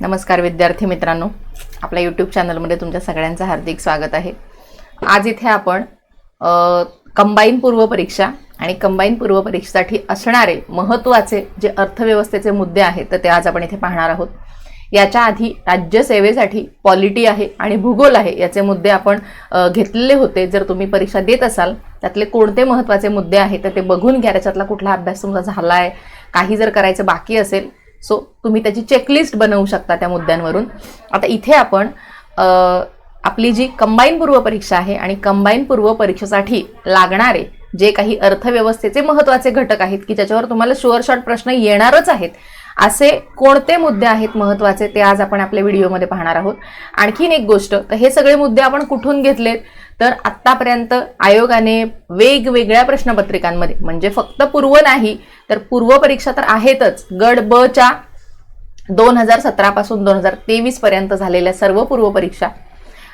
नमस्कार विद्यार्थी मित्रांनो. आपल्या यूट्यूब चॅनलमध्ये तुमच्या सगळ्यांचं हार्दिक स्वागत आहे. आज इथे आपण कंबाईन पूर्व परीक्षा आणि कंबाईन पूर्व परीक्षेसाठी असणारे महत्त्वाचे जे अर्थव्यवस्थेचे मुद्दे आहेत तर ते आज आपण इथे पाहणार आहोत. याच्या आधी राज्यसेवेसाठी पॉलिटी आहे आणि भूगोल आहे याचे मुद्दे आपण घेतलेले होते. जर तुम्ही परीक्षा देत असाल त्यातले कोणते महत्त्वाचे मुद्दे आहेत तर ते बघून घ्या. त्याच्यातला कुठला अभ्यास तुमचा झाला आहे काही जर करायचं बाकी असेल सो तुम्ही त्याची चेकलिस्ट बनवू शकता त्या मुद्द्यांवरून. आता इथे आपण आपली जी कंबाईन पूर्व परीक्षा आहे आणि कंबाईन पूर्व परीक्षेसाठी लागणारे जे काही अर्थव्यवस्थेचे महत्त्वाचे घटक आहेत की ज्याच्यावर तुम्हाला शुअर शॉर्ट प्रश्न येणारच आहेत असे कोणते मुद्दे आहेत महत्त्वाचे ते आज आपण आपल्या व्हिडिओमध्ये पाहणार आहोत. आणखीन एक गोष्ट तर हे सगळे मुद्दे आपण कुठून घेतलेत? तर आत्तापर्यंत आयोगाने वेगवेगळ्या प्रश्नपत्रिकांमध्ये म्हणजे फक्त पूर्व नाही तर पूर्व परीक्षा तर आहेतच गट ब च्या दोन हजार सतरा पासून दोन हजार तेवीस पर्यंत झालेल्या सर्व पूर्व परीक्षा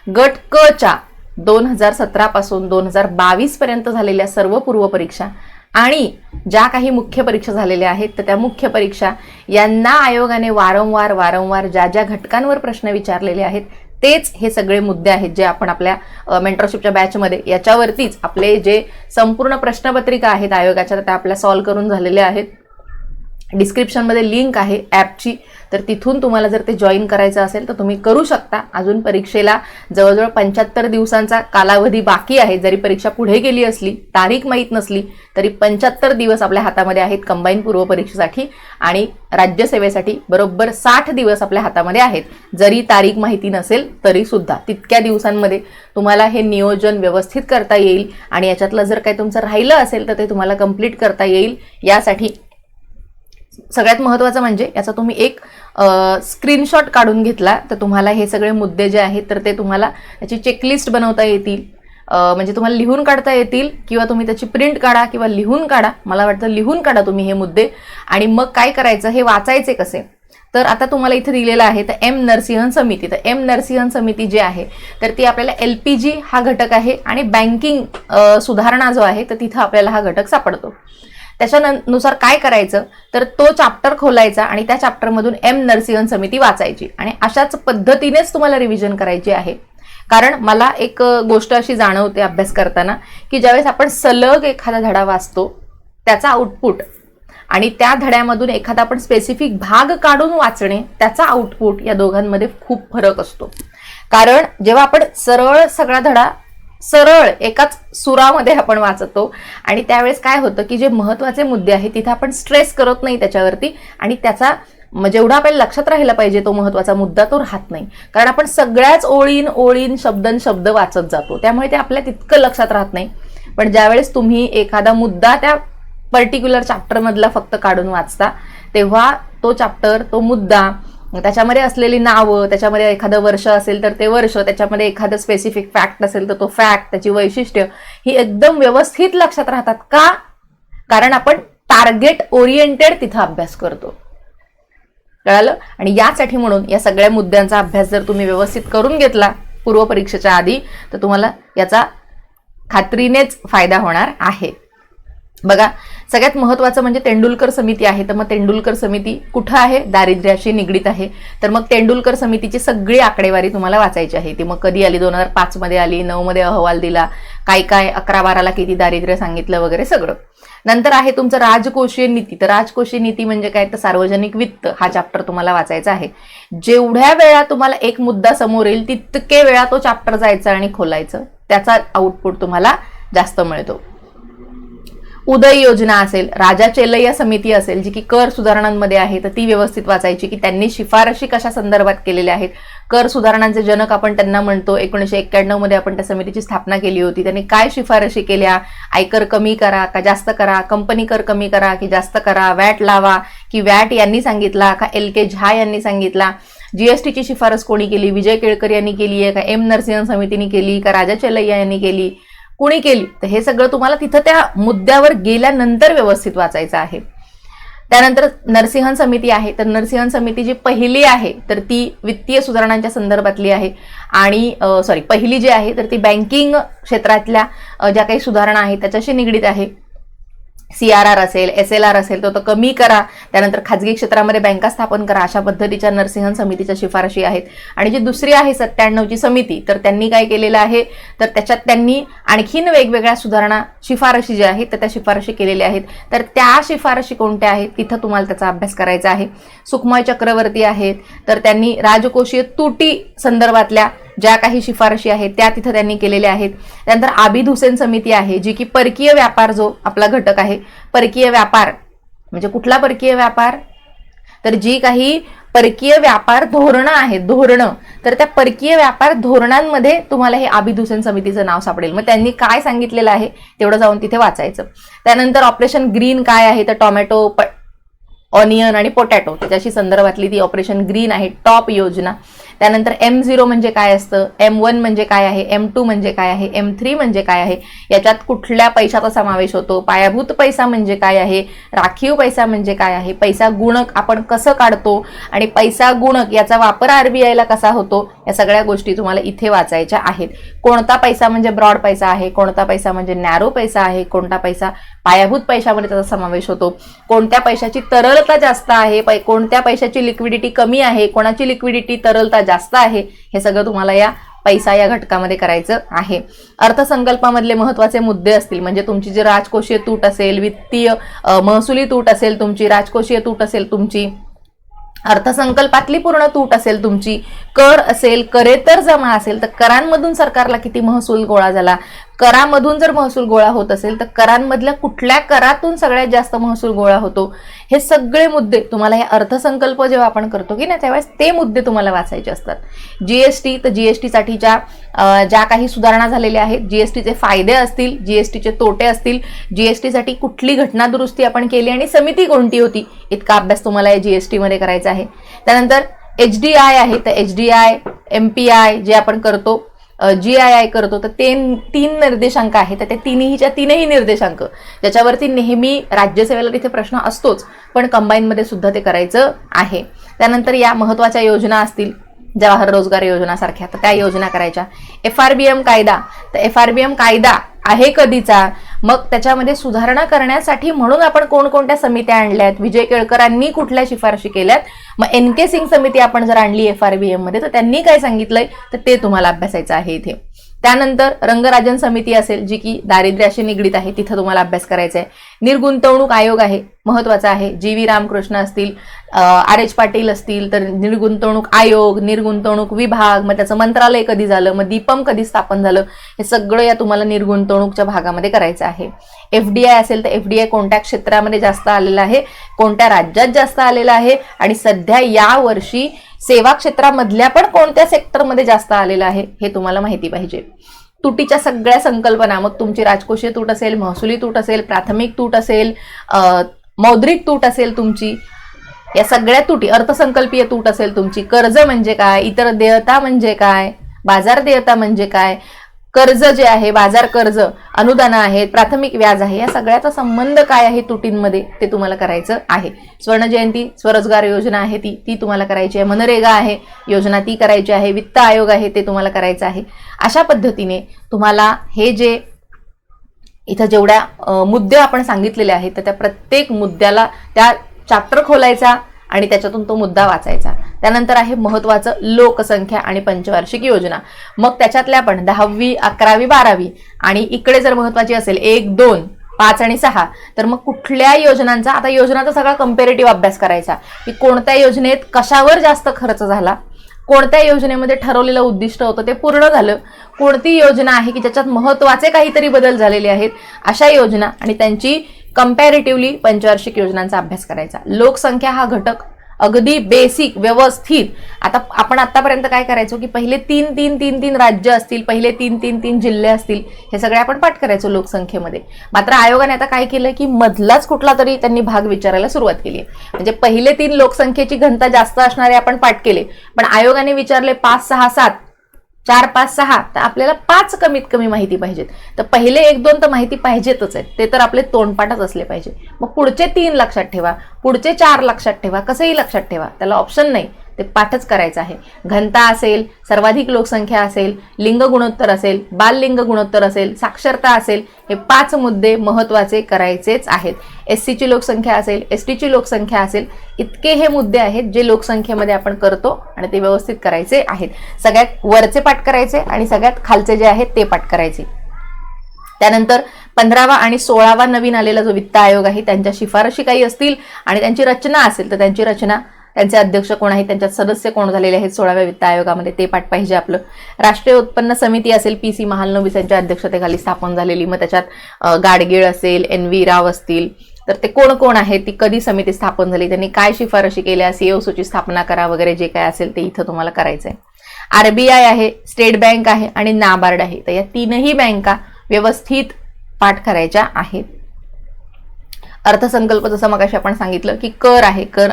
गट क च्या दोन हजार सतरा पासून दोन हजार बावीस पर्यंत झालेल्या सर्व पूर्व परीक्षा आणि ज्या काही मुख्य परीक्षा झालेल्या आहेत तर त्या मुख्य परीक्षा यांना आयोगाने वारंवार वारंवार ज्या ज्या घटकांवर प्रश्न विचारलेले आहेत तेच हे सगळे मुद्दे आहेत जे आपण आपल्या मेंटरशिपच्या बॅचमध्ये याच्यावरतीच आपले जे संपूर्ण प्रश्नपत्रिका आहेत आयोगाच्या तर त्या आपल्या सॉल्व्ह करून झालेल्या आहेत. डिस्क्रिप्शनमध्ये लिंक आहे ॲपची तर तिथून तुम्हाला जर ते जॉईन करायचं असेल तर तुम्ही करू शकता. अजून परीक्षेला जवळजवळ पंच्याहत्तर दिवसांचा कालावधी बाकी आहे. जरी परीक्षा पुढे गेली असली तारीख माहीत नसली तरी पंच्याहत्तर दिवस आपल्या हातामध्ये आहेत कंबाईन पूर्व परीक्षेसाठी आणि राज्यसेवेसाठी बरोबर साठ दिवस आपल्या हातामध्ये आहेत. जरी तारीख माहिती नसेल तरीसुद्धा तितक्या दिवसांमध्ये तुम्हाला हे नियोजन व्यवस्थित करता येईल आणि याच्यातलं जर काही तुमचं राहिलं असेल तर ते तुम्हाला कंप्लीट करता येईल. यासाठी सगळ्यात महत्त्वाचं म्हणजे याचा तुम्ही एक स्क्रीनशॉट काढून घेतला तर तुम्हाला हे सगळे मुद्दे जे आहेत तर ते तुम्हाला त्याची चेकलिस्ट बनवता येतील. म्हणजे तुम्हाला लिहून काढता येतील किंवा तुम्ही त्याची प्रिंट काढा किंवा लिहून काढा. मला वाटतं लिहून काढा तुम्ही हे मुद्दे. आणि मग काय करायचं हे वाचायचे कसे? तर आता तुम्हाला इथे दिलेलं आहे तर एम नरसिंहन समिती. तर एम नरसिंहन समिती जी आहे तर ती आपल्याला एल पी जी हा घटक आहे आणि बँकिंग सुधारणा जो आहे तर तिथं आपल्याला हा घटक सापडतो. त्याच्यानुसार काय करायचं? तर तो चॅप्टर खोलायचा आणि त्या चॅप्टरमधून एम नरसिंहन समिती वाचायची. आणि अशाच पद्धतीनेच तुम्हाला रिव्हिजन करायची आहे. कारण मला एक गोष्ट अशी जाणवते अभ्यास करताना की ज्यावेळेस आपण सलग एखादा धडा वाचतो त्याचा आउटपुट आणि त्या धड्यामधून एखादा आपण स्पेसिफिक भाग काढून वाचणे त्याचा आउटपुट या दोघांमध्ये खूप फरक असतो. कारण जेव्हा आपण सरळ सगळा धडा सरळ एकाच सुरामध्ये आपण वाचतो. आणि त्यावेळेस काय होतं की जे महत्त्वाचे मुद्दे आहेत तिथे आपण स्ट्रेस करत नाही त्याच्यावरती. आणि त्याचा जेवढा आपल्याला लक्षात राहिला पाहिजे तो महत्त्वाचा मुद्दा तो राहत नाही. कारण आपण सगळ्याच ओळीन ओळीन शब्दन शब्द वाचत जातो. त्यामुळे ते आपल्या तितकं लक्षात राहत नाही. पण ज्यावेळेस तुम्ही एखादा मुद्दा त्या पर्टिक्युलर चॅप्टरमधला फक्त काढून वाचता तेव्हा तो चॅप्टर तो मुद्दा त्याच्यामध्ये असलेली नावं त्याच्यामध्ये एखादं वर्ष असेल तर ते वर्ष त्याच्यामध्ये एखादं स्पेसिफिक फॅक्ट असेल तर तो फॅक्ट त्याची वैशिष्ट्य ही एकदम व्यवस्थित लक्षात राहतात का? कारण आपण टार्गेट ओरिएंटेड तिथं अभ्यास करतो. कळालं? आणि यासाठी म्हणून या सगळ्या मुद्द्यांचा अभ्यास जर तुम्ही व्यवस्थित करून घेतला पूर्वपरीक्षेच्या आधी तर तुम्हाला याचा खात्रीनेच फायदा होणार आहे. बघा सगळ्यात महत्त्वाचं म्हणजे तेंडुलकर समिती आहे तर मग तेंडुलकर समिती कुठं आहे? दारिद्र्याशी निगडीत आहे. तर मग तेंडुलकर समितीची सगळी आकडेवारी तुम्हाला वाचायची आहे. ती मग कधी आली? दोन हजार पाचमध्ये आली नऊमध्ये अहवाल दिला काय काय अकरा बाराला किती दारिद्र्य सांगितलं वगैरे सगळं. नंतर आहे तुमचं राजकोषीय नीती. तर राजकोषीय नीती म्हणजे काय? तर सार्वजनिक वित्त हा चॅप्टर तुम्हाला वाचायचा आहे. जेवढ्या वेळा तुम्हाला एक मुद्दा समोर येईल तितके वेळा तो चॅप्टर जायचा आणि खोलायचं. त्याचा आउटपुट तुम्हाला जास्त मिळतो. उदय योजना असेल राजा चेलैया समिती असेल जी की कर सुधारणांमध्ये आहे तर ती व्यवस्थित वाचायची की त्यांनी शिफारशी कशा संदर्भात केलेल्या आहेत. कर सुधारणांचे जनक आपण त्यांना म्हणतो एकोणीशे एक्क्याण्णवमध्ये आपण त्या समितीची स्थापना केली होती. त्यांनी काय शिफारशी केल्या? आयकर कमी करा का जास्त करा? कंपनी कर कमी करा की जास्त करा? वॅट लावा? की वॅट यांनी सांगितला का एल के झा यांनी सांगितला? जीएसटीची शिफारस कोणी केली? विजय केळकर यांनी केली आहे का? एम नरसिंहन समितीने केली का? राजा चेलैया यांनी केली? कुणी केली? तर हे सगळं तुम्हाला तिथं त्या मुद्द्यावर गेल्यानंतर व्यवस्थित वाचायचं आहे. त्यानंतर नरसिंहन समिती आहे. तर नरसिंहन समिती जी पहिली आहे तर ती वित्तीय सुधारणांच्या संदर्भातली आहे. आणि सॉरी पहिली जी आहे तर ती बँकिंग क्षेत्रातल्या ज्या काही सुधारणा आहेत त्याच्याशी निगडीत आहे. सी आर आर असेल एस एल आर असेल तो तो कमी करा. त्यानंतर खाजगी क्षेत्रामध्ये बँका स्थापन करा. अशा पद्धतीच्या नरसिंहन समितीच्या शिफारशी आहेत. आणि जी दुसरी आहे सत्त्याण्णवची समिती तर त्यांनी काय केलेलं आहे? तर त्याच्यात त्यांनी आणखीन वेगवेगळ्या सुधारणा शिफारशी ज्या आहेत तर त्या शिफारशी केलेल्या आहेत. तर त्या शिफारशी कोणत्या आहेत? तिथं तुम्हाला त्याचा अभ्यास करायचा आहे. सुखमय चक्रवर्ती आहेत. तर त्यांनी राजकोषीय तुटी संदर्भातल्या ज्या काही शिफारशी आहेत त्या तिथं त्यांनी केलेल्या आहेत. त्यानंतर आबिद हुसेन समिती आहे जी की परकीय व्यापार जो आपला घटक आहे परकीय व्यापार म्हणजे कुठला परकीय व्यापार? तर जी काही परकीय व्यापार धोरणं आहेत धोरणं तर त्या परकीय व्यापार धोरणांमध्ये तुम्हाला हे आबिद हुसेन समितीचं नाव सापडेल. मग त्यांनी काय सांगितलेलं आहे तेवढं जाऊन तिथे वाचायचं. त्यानंतर ऑपरेशन ग्रीन काय आहे तर टोमॅटो प ऑनियन आणि पोटॅटो त्याच्याशी संदर्भातली ती ऑपरेशन ग्रीन आहे टॉप योजना. त्यानंतर एम झिरो म्हणजे काय असतं? एम वन म्हणजे काय आहे? एम टू म्हणजे काय आहे? एम थ्री म्हणजे काय आहे? याच्यात कुठल्या पैशाचा समावेश होतो? पायाभूत पैसा म्हणजे काय आहे? राखीव पैसा म्हणजे काय आहे? पैसा गुणक आपण कसं काढतो? आणि पैसा गुणक याचा वापर आरबीआयला कसा होतो? या सगळ्या गोष्टी तुम्हाला इथे वाचायच्या आहेत. कोणता पैसा म्हणजे ब्रॉड पैसा आहे? कोणता पैसा म्हणजे नॅरो पैसा आहे? कोणता पैसा पायाभूत पैशामध्ये त्याचा समावेश होतो? कोणत्या पैशाची तरलता जास्त आहे? पै कोणत्या पैशाची लिक्विडिटी कमी आहे? कोणाची लिक्विडिटी तरलता जास्त आहे हे सगळं तुम्हाला या पैसा या घटकामध्ये करायचं आहे. अर्थसंकल्पामधले महत्त्वाचे मुद्दे असतील म्हणजे तुमची जी राजकोषीय तूट असेल वित्तीय महसुली तूट असेल तुमची राजकोषीय तूट असेल तुमची अर्थसंकल्पातली पूर्ण तूट असेल तुमची कर असेल करेतर जमा असेल तर करांमधून सरकारला किती महसूल गोळा झाला? करामधून जर महसूल गोळा होत असेल तर करांमधल्या कुठल्या करातून सगळ्यात जास्त महसूल गोळा होतो? हे सगळे मुद्दे तुम्हाला हे अर्थसंकल्प जेव्हा आपण करतो की नाही त्यावेळेस ते मुद्दे तुम्हाला वाचायचे असतात. जीएसटी तर जीएसटीसाठीच्या अं, ज्या काही सुधारणा झालेल्या आहेत जीएसटीचे फायदे असतील जीएसटीचे तोटे असतील जीएसटीसाठी कुठली घटना दुरुस्ती आपण केली आणि समिती कोणती होती? इतका अभ्यास तुम्हाला या जीएसटी मध्ये करायचा आहे. त्यानंतर एच डी आय आहे तर H D I M P I जे आपण करतो जी आय आय करतो तर ते तीन निर्देशांक आहेत. तर त्या तिन्हीच्या तीनही निर्देशांक ज्याच्यावरती नेहमी राज्यसेवेला तिथे प्रश्न असतोच पण कंबाईनमध्ये सुद्धा ते करायचं आहे. त्यानंतर या महत्त्वाच्या योजना असतील जवाहर रोजगार योजनासारख्या तर त्या योजना करायच्या. एफ आर बी एम कायदा तर एफ आर बी एम कायदा आहे कधीचा. मग त्याच्यामध्ये सुधारणा करण्यासाठी म्हणून आपण कोणकोणत्या समित्या आहेत विजय केळकरांनी कुठल्या शिफारशी केल्यात? मग एन के सिंग समिती आपण जर आणली एफ आर बी एममध्ये तर त्यांनी काय सांगितलंय? तर ते तुम्हाला अभ्यासायचं आहे इथे. त्यानंतर रंगराजन समिती असेल जी की दारिद्र्याशी निगडीत आहे तिथं तुम्हाला अभ्यास करायचा आहे निर्गुंतवणूक आयोग आहे महत्त्वाचा आहे. जी व्ही रामकृष्ण असतील आर एच पाटील असतील तर निर्गुंतवणूक आयोग निर्गुंतवणूक विभाग मग त्याचं मंत्रालय कधी झालं मग दीपम कधी स्थापन झालं हे सगळं या तुम्हाला निर्गुंतवणूकच्या भागामध्ये करायचं आहे. एफ डी आय असेल तर एफ डी आय कोणत्या क्षेत्रामध्ये जास्त आलेलं आहे कोणत्या राज्यात जास्त आलेलं आहे आणि सध्या या वर्षी सेवा क्षेत्रामधल्या पण कोणत्या सेक्टरमध्ये जास्त आलेलं आहे हे तुम्हाला माहिती पाहिजे. तुटीच्या सगळ्या संकल्पना मग तुमची राजकोषीय तूट असेल महसुली तूट असेल प्राथमिक तूट असेल मौद्रिक तूट असेल तुमची या सगळ्या तुटी अर्थसंकल्पीय तूट असेल तुमची. कर्ज म्हणजे काय? इतर देयता म्हणजे काय? बाजार देयता म्हणजे काय? कर्ज जे आहे बाजार कर्ज अनुदान आहेत प्राथमिक व्याज आहे या सगळ्याचा संबंध काय आहे तुटींमध्ये? ते तुम्हाला करायचं आहे. स्वर्ण जयंती स्वरोजगार योजना आहे ती ती तुम्हाला करायची आहे. मनरेगा आहे योजना ती करायची आहे. वित्त आयोग आहे ते तुम्हाला करायचं आहे. अशा पद्धतीने तुम्हाला हे जे इथं जेवढ्या मुद्दे आपण सांगितलेले आहेत तर त्या प्रत्येक मुद्द्याला त्या चॅप्टर खोलायचा आणि त्याच्यातून तो मुद्दा वाचायचा. त्यानंतर आहे महत्वाचं लोकसंख्या आणि पंचवार्षिक योजना. मग त्याच्यातल्या पण दहावी अकरावी बारावी आणि इकडे जर महत्वाची असेल एक दोन पाच आणि सहा तर मग कुठल्या योजनांचा आता योजनाचा सगळा कम्पेरेटिव्ह अभ्यास करायचा. की कोणत्या योजनेत कशावर जास्त खर्च झाला? कोणत्या योजनेमध्ये ठरवलेलं उद्दिष्ट होतं ते पूर्ण झालं? कोणती योजना आहे की ज्याच्यात महत्त्वाचे काहीतरी बदल झालेले आहेत? अशा योजना आणि त्यांची कम्पॅरेटिव्हली पंचवार्षिक योजनांचा अभ्यास करायचा. लोकसंख्या हा घटक अगदी बेसिक व्यवस्थित. आता आपण आतापर्यंत काय करायचो की पहिले तीन तीन तीन तीन राज्य असतील पहिले तीन तीन तीन जिल्हे असतील हे सगळे आपण पाठ करायचो लोकसंख्येमध्ये. मात्र आयोगाने आता काय केलं की मधलाच कुठला तरी त्यांनी भाग विचारायला सुरुवात केली आहे. म्हणजे पहिले तीन लोकसंख्येची घनता जास्त असणारे आपण पाठ केले पण आयोगाने विचारले पाच सहा सात चार पाच सहा तर आपल्याला पाच कमीत कमी माहिती पाहिजेत. तर पहिले एक दोन तर माहिती पाहिजेतच आहेत. ते तर आपले तोंडपाठच असले पाहिजे मग पुढचे तीन लक्षात ठेवा. पुढचे चार लक्षात ठेवा. कसंही लक्षात ठेवा. त्याला ऑप्शन नाही. ते पाठच करायचं आहे. घनता असेल सर्वाधिक लोकसंख्या असेल लिंग गुणोत्तर असेल बाललिंग गुणोत्तर असेल साक्षरता असेल हे पाच मुद्दे महत्त्वाचे करायचेच आहेत. एस सीची लोकसंख्या असेल एस टीची लोकसंख्या असेल इतके हे मुद्दे आहेत जे लोकसंख्येमध्ये आपण करतो आणि ते व्यवस्थित करायचे आहेत. सगळ्यात वरचे पाठ करायचे आणि सगळ्यात खालचे जे आहेत ते पाठ करायचे. त्यानंतर पंधरावा आणि सोळावा नवीन आलेला जो वित्त आयोग आहे त्यांच्या शिफारशी काही असतील आणि त्यांची रचना असेल तर त्यांची रचना त्यांचे अध्यक्ष कोण आहेत त्यांच्यात सदस्य कोण झालेले आहेत सोळाव्या वित्त आयोगामध्ये ते पाठ पाहिजे आपलं. राष्ट्रीय उत्पन्न समिती असेल पी सी महालनोबिस यांच्या अध्यक्षतेखाली स्थापन झालेली. मग त्याच्यात गाडगिळ गाडगीळ असेल एन व्ही राव असतील. तर ते कोण कोण आहे ती कधी समिती स्थापन झाली? त्यांनी काय शिफारशी केल्या सीओसूची स्थापना करा वगैरे जे काय असेल ते इथं तुम्हाला करायचं आहे आरबीआय आहे स्टेट बँक आहे आणि नाबार्ड आहे. तर या तीनही बँका व्यवस्थित पाठ करायच्या आहेत. अर्थसंकल्प जसं मग आपण सांगितलं की कर आहे. कर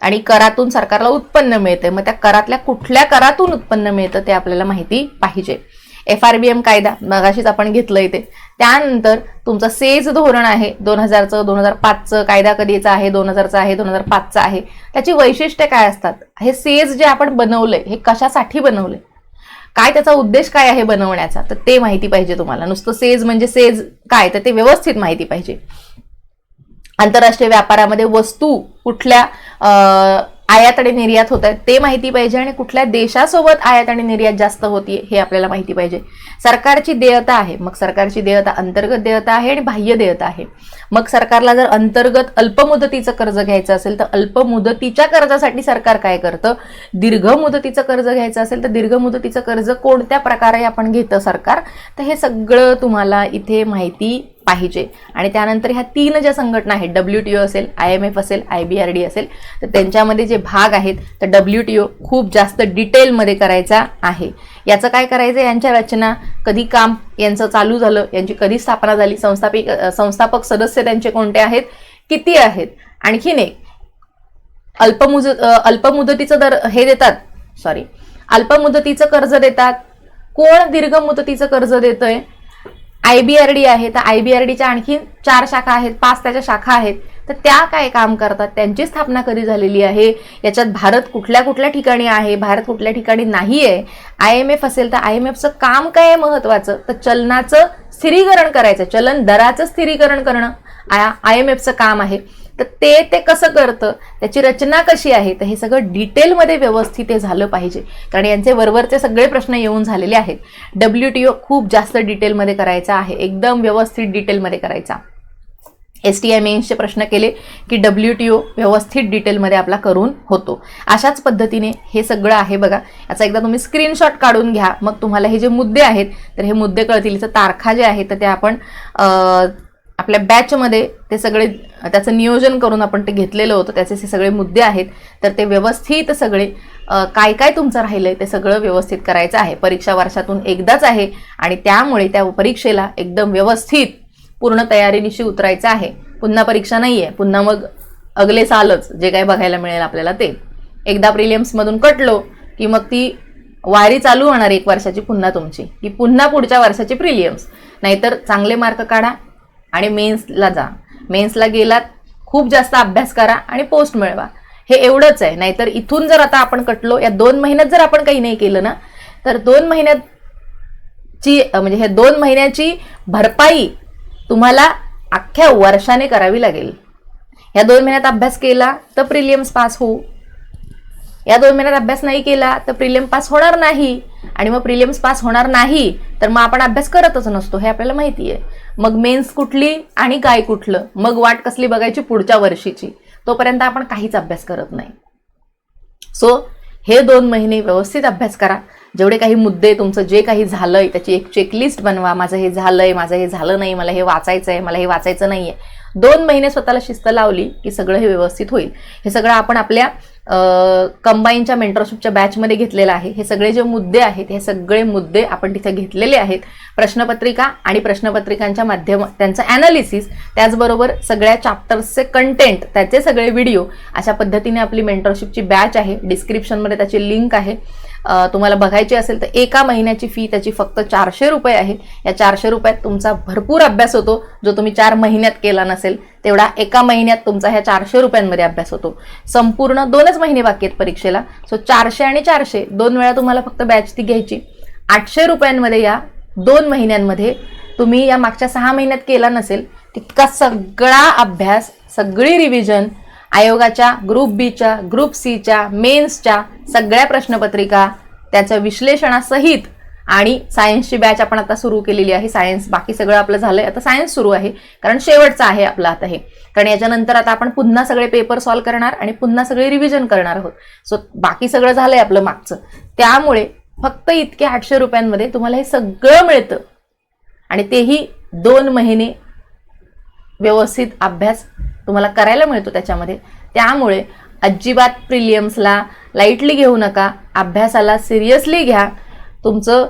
आणि करातून सरकारला उत्पन्न मिळते मग त्या करातल्या कुठल्या करातून उत्पन्न मिळतं ते आपल्याला माहिती पाहिजे. एफ आर बी एम कायदा मगाशीच आपण घेतलं इथे. त्यानंतर तुमचं सेज धोरण आहे दोन हजारचं दोन हजार पाचचं कायदा कधीचा आहे दोन हजारचा आहे दोन हजार पाचचा आहे. त्याची वैशिष्ट्य काय असतात? हे सेज जे आपण बनवलंय हे कशासाठी बनवलंय? काय त्याचा उद्देश काय आहे बनवण्याचा? तर ते माहिती पाहिजे तुम्हाला. नुसतं सेज म्हणजे सेज काय? तर ते व्यवस्थित माहिती पाहिजे. आंतरराष्ट्रीय व्यापारामध्ये वस्तू कुठल्या आयात आणि निर्यात होत आहेत ते माहिती पाहिजे आणि कुठल्या देशासोबत आयात आणि निर्यात जास्त होती हे आपल्याला माहिती पाहिजे. सरकारची देयता आहे मग सरकारची देयता अंतर्गत देयता आहे आणि बाह्य देयता आहे. मग सरकारला जर अंतर्गत अल्पमुदतीचं कर्ज घ्यायचं असेल तर अल्पमुदतीच्या कर्जासाठी सरकार काय करतं? दीर्घ मुदतीचं कर्ज घ्यायचं असेल तर दीर्घ मुदतीचं कर्ज कोणत्या प्रकारे आपण घेतं सरकार? तर हे सगळं तुम्हाला इथे माहिती पाहिजे. आणि त्यानंतर ह्या तीन ज्या संघटना आहेत डब्ल्यू टी ओ असेल आय एम एफ असेल आय बी आर डी असेल तर त्यांच्यामध्ये जे भाग आहेत तर डब्ल्यू टी ओ खूप जास्त डिटेलमध्ये करायचा आहे. याचं काय करायचं? यांच्या रचना कधी काम यांचं चालू झालं यांची कधी स्थापना झाली संस्थापिक संस्थापक सदस्य त्यांचे कोणते आहेत किती आहेत? आणखीन एक अल्पमुज अल्पमुदतीचं दर हे देतात सॉरी अल्पमुदतीचं कर्ज देतात कोण दीर्घ मुदतीचं कर्ज देतंय? आय बी आर डी आहे तर आय बी आर डीच्या आणखी चार शाखा आहेत पाच त्याच्या शाखा आहेत. तर त्या काय काम करतात? त्यांची स्थापना कधी झालेली आहे? याच्यात भारत कुठल्या कुठल्या ठिकाणी आहे? भारत कुठल्या ठिकाणी नाही आहे आय एम एफ असेल तर आय एम एफचं काम काय आहे महत्वाचं? तर चलनाचं स्थिरीकरण करायचं. चलन दराचं स्थिरीकरण करणं. आय एम एफचं काम आहे. तर ते ते कसं करतं? त्याची रचना कशी आहे? तर हे सगळं डिटेलमध्ये व्यवस्थित हे झालं पाहिजे. कारण यांचे वरवरचे सगळे प्रश्न येऊन झालेले आहेत. डब्ल्यू टी ओ खूप जास्त डिटेलमध्ये करायचा आहे. एकदम व्यवस्थित डिटेलमध्ये करायचा. एस टी आय मेन्सचे प्रश्न केले की डब्ल्यू टी ओ व्यवस्थित डिटेलमध्ये आपला करून होतो. अशाच पद्धतीने हे सगळं आहे बघा. याचा एकदा तुम्ही स्क्रीनशॉट काढून घ्या. मग तुम्हाला हे जे मुद्दे आहेत तर हे मुद्दे कळतील. तर तारखा जे आहेत तर ते आपण आपल्या बॅचमध्ये ते सगळे त्याचं नियोजन करून आपण ते घेतलेलं होतं त्याचे हे सगळे मुद्दे आहेत तर ते व्यवस्थित सगळे काय काय तुमचं राहिलं आहे ते सगळं व्यवस्थित करायचं आहे. परीक्षा वर्षातून एकदाच आहे आणि त्यामुळे त्या परीक्षेला एकदम व्यवस्थित पूर्ण तयारीनिशी उतरायचं आहे. पुन्हा परीक्षा नाही आहे पुन्हा मग अगले सालच जे काय बघायला मिळेल आपल्याला ते. एकदा प्रिलियम्समधून कटलो की मग ती वारी चालू होणार एक वर्षाची पुन्हा तुमची की पुन्हा पुढच्या वर्षाची प्रिलियम्स नाहीतर चांगले मार्क काढा आणि मेन्सला जा. मेन्सला गेलात खूप जास्त अभ्यास करा आणि पोस्ट मिळवा. हे एवढंच आहे. नाहीतर इथून जर आता आपण कटलो या दोन महिन्यात जर आपण काही नाही केलं ना तर दोन महिन्यात ची म्हणजे हे दोन महिन्याची भरपाई तुम्हाला अख्ख्या वर्षाने करावी लागेल. ह्या दोन महिन्यात अभ्यास केला तर प्रिलियम्स पास होऊ. या दोन महिन्यात अभ्यास नाही केला तर प्रिलियम पास होणार नाही. आणि मग प्रिलियम्स पास होणार नाही तर मग आपण अभ्यास करतच नसतो हे आपल्याला माहिती आहे मग मेन्स कुठली आणि काय कुठलं? मग वाट कसली बघायची पुढच्या वर्षीची? तोपर्यंत आपण काहीच अभ्यास करत नाही. सो हे दोन महिने व्यवस्थित अभ्यास करा. जेवढे काही मुद्दे तुमचं जे काही झालंय त्याची एक चेकलिस्ट बनवा. माझं हे झालंय माझं हे झालं नाही मला हे वाचायचं आहे मला हे वाचायचं नाहीये. दोन महिने स्वतःला शिस्त लावली की सगळं हे व्यवस्थित होईल. हे सगळं आपण आपल्या कंबाईनच्या मेंटरशिपच्या बॅचमध्ये घेतलेलं आहे. हे सगळे जे मुद्दे आहेत हे सगळे मुद्दे आपण तिथे घेतलेले आहेत. प्रश्नपत्रिका आणि प्रश्नपत्रिकांच्या माध्यम त्यांचं ॲनालिसिस त्याचबरोबर सगळ्या चॅप्टर्सचे कंटेंट त्याचे सगळे व्हिडिओ अशा पद्धतीने आपली मेंटरशिपची बॅच आहे. डिस्क्रिप्शनमध्ये त्याची लिंक आहे. तुम्हाला बघायची असेल तर एका महिन्याची फी त्याची फक्त चारशे रुपये आहे. या चारशे रुपयात तुमचा भरपूर अभ्यास होतो. जो तुम्ही चार महिन्यात केला नसेल तेवढा एका महिन्यात तुमचा ह्या चारशे रुपयांमध्ये अभ्यास होतो. संपूर्ण दोनच महिने बाकी आहेत परीक्षेला. सो चारशे आणि चारशे दोन वेळा तुम्हाला फक्त बॅच ती घ्यायची. आठशे रुपयांमध्ये या दोन महिन्यांमध्ये तुम्ही या मागच्या सहा महिन्यात केला नसेल तितका सगळा अभ्यास सगळी रिव्हिजन आयोगाच्या ग्रुप बीच्या ग्रुप सीच्या मेन्सच्या सगळ्या प्रश्नपत्रिका त्याच्या विश्लेषणासहित आणि सायन्सची बॅच आपण आता सुरू केलेली आहे. सायन्स बाकी सगळं आपलं झालंय. आता सायन्स सुरू आहे. कारण शेवटचं आहे आपलं आता हे. कारण याच्यानंतर आता आपण पुन्हा सगळे पेपर सॉल्व्ह करणार आणि पुन्हा सगळे रिव्हिजन करणार आहोत. सो बाकी सगळं झालंय आपलं मागचं. त्यामुळे फक्त इतके आठशे रुपयांमध्ये तुम्हाला हे सगळं मिळतं. आणि तेही दोन महिने व्यवस्थित अभ्यास तुम्हाला करायला मिळतो त्याच्यामध्ये. त्यामुळे अजिबात प्रिलियम्सला लाईटली घेऊ नका. अभ्यासाला सिरियसली घ्या. तुमचं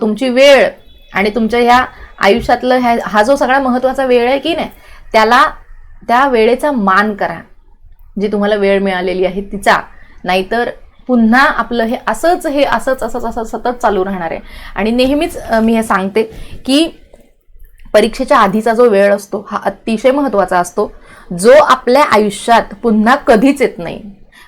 तुमची वेळ आणि तुमच्या ह्या आयुष्यातलं ह्या हा जो सगळा महत्त्वाचा वेळ आहे की नाही त्याला त्या वेळेचा मान करा. जी तुम्हाला वेळ मिळालेली आहे तिचा. नाहीतर पुन्हा आपलं हे असंच हे असंच असंच असं सतत चालू राहणार आहे. आणि नेहमीच मी हे सांगते की परीक्षेच्या आधीचा जो वेळ असतो हा अतिशय महत्त्वाचा असतो जो आपल्या आयुष्यात पुन्हा कधीच येत नाही.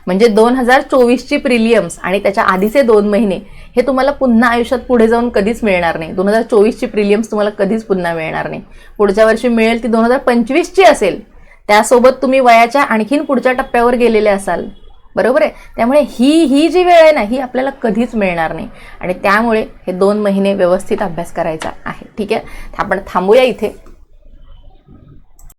म्हणजे दोन हजार चोवीसची प्रिलियम्स आणि त्याच्या आधीचे दोन महिने हे तुम्हाला पुन्हा आयुष्यात पुढे जाऊन कधीच मिळणार नाही. दोन हजार चोवीसची प्रिलियम्स तुम्हाला कधीच पुन्हा मिळणार नाही. पुढच्या वर्षी मिळेल ती दोन हजार पंचवीसची असेल. त्यासोबत तुम्ही वयाच्या आणखीन पुढच्या टप्प्यावर गेलेले असाल. बरोबर आहे? त्यामुळे ही ही जी वेळ आहे ना ही आपल्याला कधीच मिळणार नाही. आणि त्यामुळे हे दोन महिने व्यवस्थित अभ्यास करायचा आहे. ठीक आहे? आपण थांबूया इथे.